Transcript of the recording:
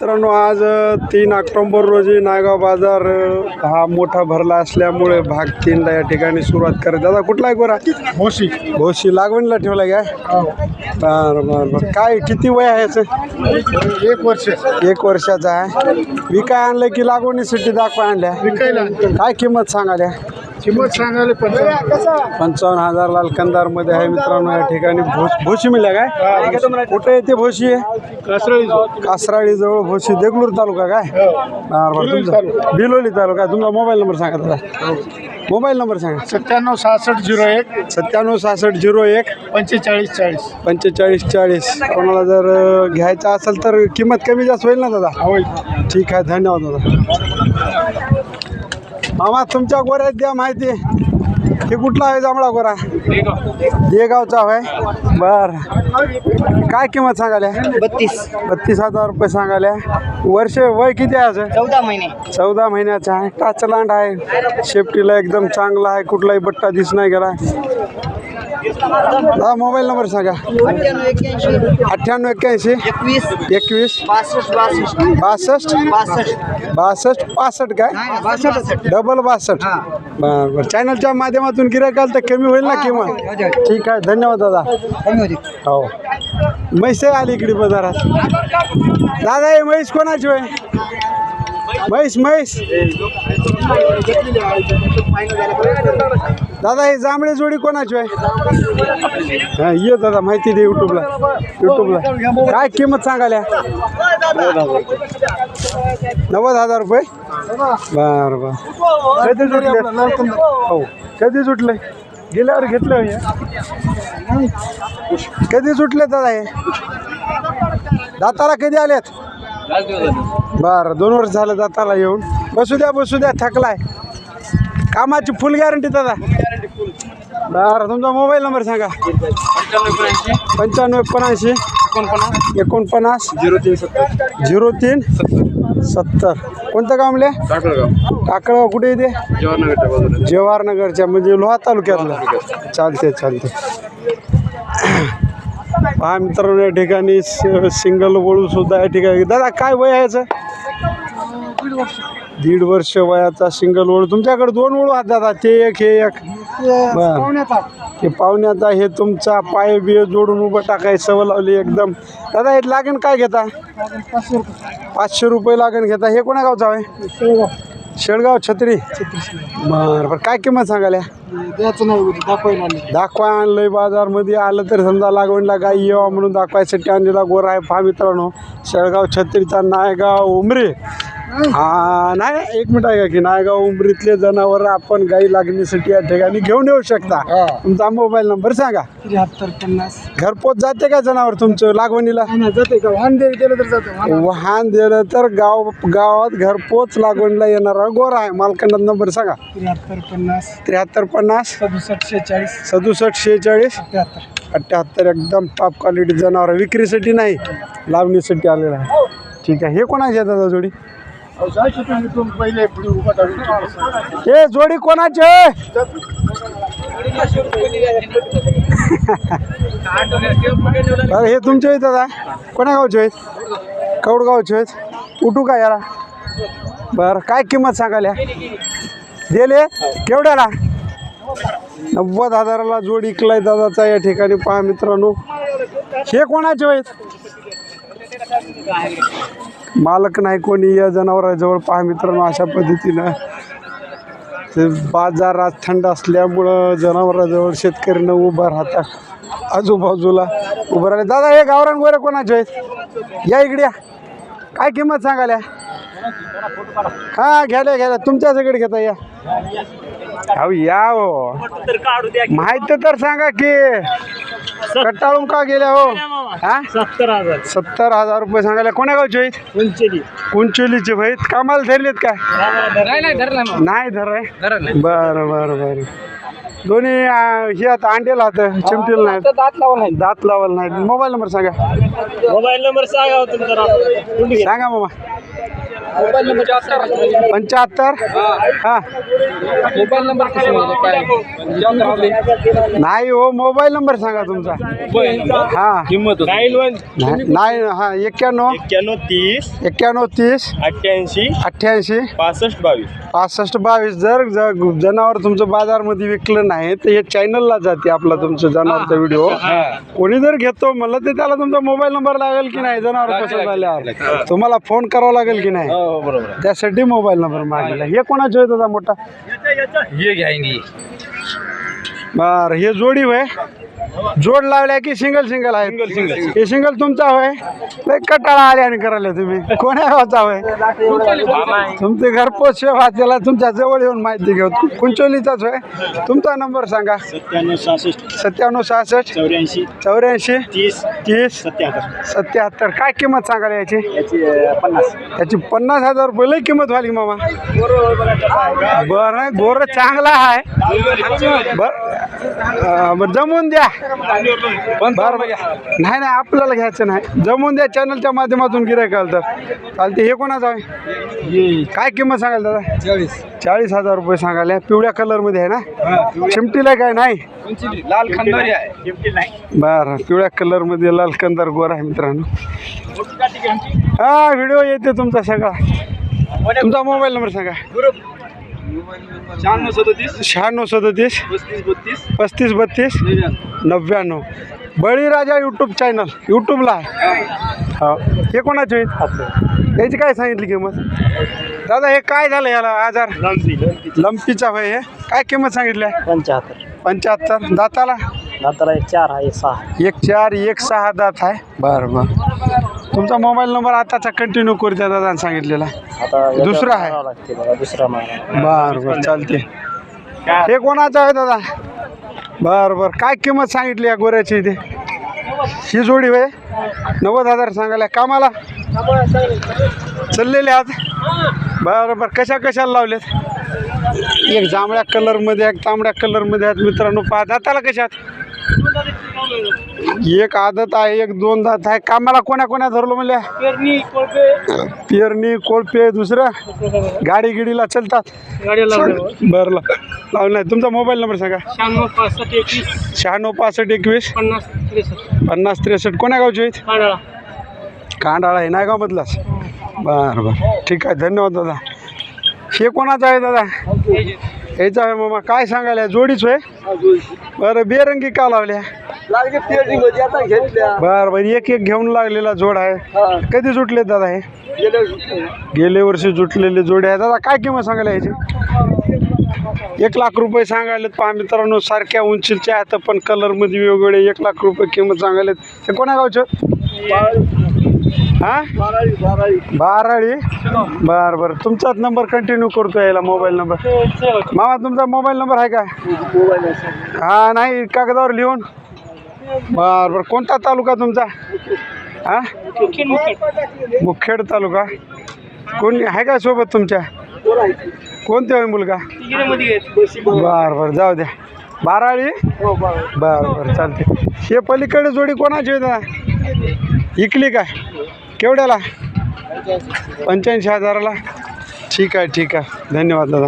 मित्रांनो आज तीन ऑक्टोंबर रोजी नायगाव बाजार हा मोठा भरला असल्यामुळे भाग तीनला या ठिकाणी सुरुवात करत दादा कुठला आहे गोरा? भोशी भोशी लागवणीला ठेवला काय? बरं बरं बरं. काय किती वय आहे याचं? एक वर्ष. एक वर्षाचा आहे. विकाय आणलं की लागवणीसाठी दाखवा आणल्या? काय किंमत सांगाल्या? किंमत सांगायला पंचावन्न. पंचावन्न हजार लाल कंदारमध्ये आहे मित्रांनो या ठिकाणी भोस भोशी मिळाल्या काय? कुठे येते भोशी? कासरळी कासराळी जवळ भोशी देगलूर तालुका काय? बरं बरं तुमचा बिलोली तालुका तुमचा मोबाईल नंबर सांगा दादा. मोबाईल नंबर सांगा. सत्त्याण्णव सहासष्ट झिरो एक. सत्त्याण्णव सहासष्ट झिरो एक. पंचेचाळीस चाळीस. पंचेचाळीस चाळीस. कोणाला जर अ, घ्यायचं असेल तर किंमत कमी जास्त होईल ना दादा? होय ठीक आहे धन्यवाद दादा. मामा तुमच्या गोऱ्यात द्या माहिती. हे कुठला आहे जांभळा गोरा? देगावचा होय? बर. काय किंमत सांगाल्या बत्तीस. बत्तीस हजार रुपये सांगाल्या वर्ष वय किती आहे चौदा महिने. चौदा महिन्याचा आहे. टाचलांड आहे. शेफ्टीला एकदम चांगला आहे. कुठलाही बट्टा दिस नाही गेला. हा मोबाईल नंबर सांगा. अठ्ठ्याण्णव एक्क्याऐंशी. एकवीस. बासष्ट बासष्ट. पासष्ट काय? डबल बासष्ट. बरं चॅनलच्या माध्यमातून गिरायक आलं तर कमी होईल ना किंमत ठीक आहे धन्यवाद दादा. हो. म्हैस आली इकडे बाजारात. दादा हे म्हैस कोणाची होय? म्हैस म्हैस. दादा हे जांभळे जोडी कोणाची आहे? हा ये दादा माहिती दे युट्यूबला युट्यूबला काय किंमत सांगाल्या नव्वद हजार रुपये? बरं बरं. कधी सुटले हो कधी सुटले गेल्यावर घेतलं हे. कधी सुटले दादा हे? दाताला कधी आल्यात बरं दोन वर्ष झालं दाताला येऊन. बसू द्या बसू द्या थकलाय. कामाची फुल गॅरंटी दादा. बरं तुमचा मोबाईल नंबर सांगा. पंच्याण्णव एकोणऐंशी एकोणपन्नास. झिरो तीन सत्तर. झिरो तीन सत्तर. कोणतं गाव म्हणले टाकळगाव. कुठे येते जवाहरनगरच्या म्हणजे लोहा तालुक्यातलं. चालते चालते पहा मित्रांनो या ठिकाणी सिंगल वळू सुद्धा या ठिकाणी. दादा काय वय आहे याचं? दीड वर्ष वयाचा सिंगल वळू. तुमच्याकडे दोन वळू आहेत दादा. ते एक हे एक. बरं पाहुण्याचा हे तुमचा पाय बिय जोडून उभं टाकाय सवय लावली एकदम. दादा हे लागेल काय घेता? पाचशे रुपये लागेल घेता. हे कोणा गावचा आहे? शेळगाव छत्री? बरं बरं. काय किंमत सांगाल्या द्यायचं नाही दाखवायला दाखवा आणलंय बाजारमध्ये आलं तर समजा लागवणला गाई येवा म्हणून दाखवायसाठी आणलेला गोरा आहे. पहा मित्रांनो शेळगाव छत्रीचा नायगाव उमरे. हा नाही एक मिनिट आहे का की नायगाव उमरीतले जनावर आपण गाई लागणीसाठी या ठिकाणी घेऊन येऊ शकता. तुमचा मोबाईल नंबर सांगा. त्र्याहत्तर पन्नास. घरपोच जाते का जनावर तुमचं लागवणीला? जाते का? वाहन दे दिलं तर जातं. वाहन. दिलं तर गाव गावात घरपोच लागवणीला येणारा गोरा आहे. मालकांना नंबर सांगा. त्र्याहत्तर पन्नास. त्र्याहत्तर पन्नास. सदुसष्ट शेहेचाळीस. सदुसष्ट शेहेचाळीस. त्र्याहत्तर अठ्ठ्याहत्तर एकदम टॉप क्वालिटी जनावर विक्रीसाठी नाही लावणीसाठी आलेला आहे. ठीक आहे. हे कोणाचे आहे दादा जोडी? हे जोडी कोणाचे अरे हे तुमचे आहेत दादा कोणा गावचे आहेत? कौडगावचे आहेत. उठू का याला? बरं काय किंमत सांगाल्या दिले? केवढ्याला? नव्वद हजाराला जोड इकलाय दादाचा या ठिकाणी. पहा मित्रांनो. हे कोणाचे आहेत? मालक नाही कोणी या जनावराजवळ पहा मित्रांनो अशा पद्धतीनं ते बाजारात थंड असल्यामुळं जनावराजवळ शेतकऱ्यांना उभं राहतात आजूबाजूला उभं राहिले. दादा हे गावरान गोरे कोणाचे आहेत? या इकडे. काय किंमत सांगाल्या हा घ्याल्या घ्याल्या तुमच्या सगळे घेता या. अहो या हो. माहीत तर सांगा की कटाळून का गेल्या हो? हा? सत्तर हजार. सत्तर हजार रुपये सांगायला कोण्या गावचे आहेत? पंचेली कुंचोलीचे भाई. कामाला धरलेत काय? नाही नाही धरला नाही धराय बरं बरं बरं. दोन्ही अं, हे आता अंडेला हात चिमटीला नाही. दात लावून आहे दात लावायला नाही. मोबाईल नंबर सांगा. मोबाईल नंबर सांगा हो तुमचा सांगा मामा. मोबाईल नंबर पंच्याहत्तर? हां. मोबाईल नंबर कसं काय? नाही हो मोबाईल नंबर सांगा तुमचा. हां. किंमत नाईन वन. नाही नाही, हां एक्क्याण्णव एक्क्याण्णव तीस. एक्क्याण्णव तीस. अठ्ठ्याऐंशी. अठ्ठ्याऐंशी. पासष्ट बावीस. पासष्ट बावीस. जर ज- जनावर तुमचं बाजारमध्ये विकलं नाही तर हे चॅनलला जाते आपला तुमचं जनावरचा व्हिडिओ कोणी जर घेतो म्हणलं तर त्याला तुमचा मोबाईल नंबर लागेल की नाही? जनावर कसं झाल्यावर तुम्हाला फोन करावा लागेल की नाही? हो बरोबर त्यासाठी मोबाईल नंबर मागलेला हे कोणाचे होत होता मोठा? ये घ्यायनी बर हे जोडी होय. जोड लावल्या की सिंगल सिंगल आहे सिंगल सिंगल हे सिंगल तुमचा होय? लय कटाळा आले आणि करायला तुम्ही. कोण्या गावचा होय? तुमचे घरपोच सेवा त्याला तुमच्या जवळ येऊन माहिती घेऊ कुंचोलीचाच होय? तुमचा नंबर सांगा. सत्त्याण्णव सहासष्ट. सत्त्याण्णव सहासष्ट. चौऱ्याऐंशी. चौऱ्याऐंशी. तीस. तीस सत्याहत्तर. सत्याहत्तर. काय किंमत सांगाल याची? याची पन्नास. याची पन्नास हजार रुपये लई किंमत व्हाली मामा. बरं गोर चांगला आहे. बर जमून द्या. बरं बरं. नाही नाही आपल्याला घ्यायचं नाही. जमून द्या चॅनलच्या माध्यमातून गिरायक आलं तर चालते हे कोणाचं आहे? काय किंमत सांगाल दादा? चाळीस. चाळीस हजार रुपये सांगाल पिवळ्या कलरमध्ये आहे ना? चिमटीला काय नाही? लाल खंडोरी आहे. बरं पिवळ्या कलरमध्ये लाल कंदार गोर आहे मित्रांनो. हा व्हिडिओ येते तुमचा सगळा. तुमचा मोबाईल नंबर सांगा. शहाण्णव सदतीस शहाण्णव सदतीस पस्तीस बत्तीस नव्याण्णव. बळीराजा यूट्यूब चॅनल यूट्यूबला हो. हे कोणाचे? याची काय सांगितली किंमत? दादा हे काय झालं याला आजार? लंपीचा होय हे. काय किंमत सांगितली? पंच्याहत्तर. पंच्याहत्तर. दाताला? दाताला एक चार आहे एक सहा. एक चार एक सहा दात आहे? बरं बरं. तुमचा मोबाईल नंबर आताचा कंटिन्यू करू द्या दादा सांगितलेला. आता दुसरा आहे. करावं लागते बघा दुसरा महिना बर बर चालते हे कोणाचं आहे दादा? बर बर. काय किंमत सांगितली या गोऱ्याची इथे? ही जोडी होय? नव्वद हजार सांगायला. कामाला? चाललेले आहात बरं बरं. कशा कशाला लावलेत? एक जांभळ्या कलरमध्ये एक तांबड्या कलरमध्ये आहेत मित्रांनो. पहा दाताला कशात एक आदत आहे एक दोन दात आहे कामाला कोण्या कोण्या धरलो म्हणल्या पेरणी कोळपे. दुसरं? गाडी गिडीला चलतात. बरं ला लावून नाही. तुमचा मोबाईल नंबर सांगा. शहाण्णव पासष्ट एकवीस. शहाण्णव पासष्ट एकवीस. पन्नास त्रेसष्ट. पन्नास त्रेसष्ट. कोण्या गावचे आहेत? कांडाळा. कांडाळा आहे नायगावमधलाच बरं बरं. ठीक आहे. धन्यवाद दादा. हे कोणाचं आहे दादा? याचा आहे मामा काय सांगायला जोडीच होय? बरं बेरंगी का लावल्या? बरं बरं एक एक घेऊन लागलेला जोड आहे. कधी जुटले दादा हे? गेले वर्षी जुटलेले. जोडे आहे. दादा काय किंमत सांगायला याची एक लाख रुपये सांगायलेत पहा मित्रांनो सारख्या उंचीचे आहेत पण कलरमध्ये वेगवेगळे एक लाख रुपये किंमत सांगायलेत. हे कोणा गावचं? हा? बाराळी. बरं बरं. तुमचाच नंबर कंटिन्यू करतो यायला मोबाईल नंबर मामा तुमचा मोबाईल नंबर आहे का? हा नाही कागदावर लिहून. बरं बरं. कोणता तालुका तुमचा? हा? मुखेड तालुका. कोण आहे का सोबत तुमच्या? कोणते आहे मुलगा? बरं बरं. जाऊ द्या. बाराळी? बरं बरं. चालते हे पलीकडे जोडी कोणाची आहे इकली काय? केवढ्याला? पंच्याऐंशी हजाराला? ठीक आहे ठीक आहे. धन्यवाद दादा.